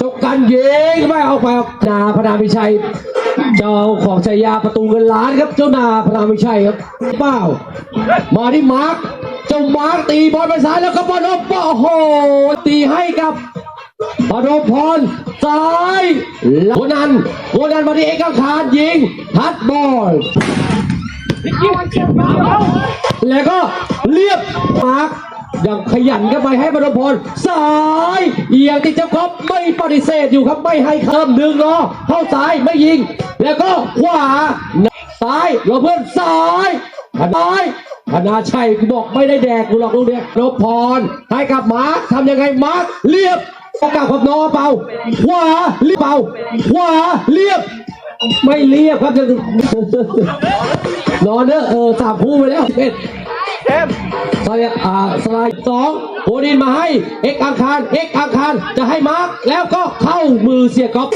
จบกันเย้ไม่เอาไปนาพนามิชัย เจ้าของชายาประตูเงินล้านครับ เจ้านาพนามิชัยครับเป้ามาที่มาร์กเจ้ามาร์กตีบอลไปซ้ายแล้วก็บอลโอ้โหตีให้กับพนมพรซ้ายโคนันโคนันมาที่เอกขานยิงทัดบอลแล้วก็เรียบมาร์ก ยังขยันกันไปให้บรมพรซ้ายเอียงที่เจ้าก๊อฟไม่ปฏิเสธอยู่ครับไม่ให้เคิมดึงรอเข้าซ้ายไม่ยิง แล้วก็ขวาซ้ายเรอเพื่อนซ้ายซ้ายธนาชัยบอกไม่ได้แดกกูหรอกลูกเนี้ยรบพรให้กับมาร์คทำยังไงมาร์คเรียบประกาศกับนอเป่าขวาเรียบเป่าขวาเรียบ ไม่เรียบครับจะนอนเนอะเออสามคู่ไปแล้ว เอ็ดสไลด์อ่าสไลด์สองโอดินมาให้ เอกอังคาร เอกอังคารจะให้มาร์กแล้วก็เข้ามือเสียก๊อฟ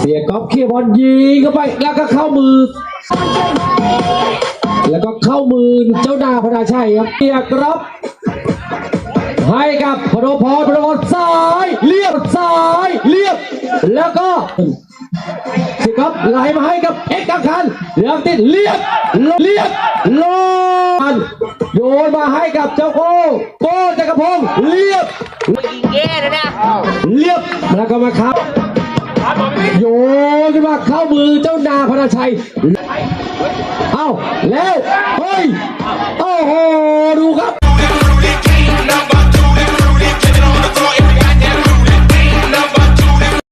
เสียก๊อฟเคลียร์บอลยิงเข้าไป แล้วก็เข้ามือ แล้วก็เข้ามือเจ้าดาพนาชัยครับเสียก๊อฟให้กับพนพรพนพรซ้ายเรียบซ้ายเรียบ แล้วก็สิครับไหลมาให้กับเอ็กซ์กังคันเหลืองติดเรียบเรียบลอน โยนมาให้กับเจ้าโก้โก้จักรพงศ์เรียบเย่เลยนะเรียบแล้วก็มาครับ โยนขึ้นมาเข้ามือเจ้านาพนาชัย เอ้าแล้วเฮ้ยโอ้โห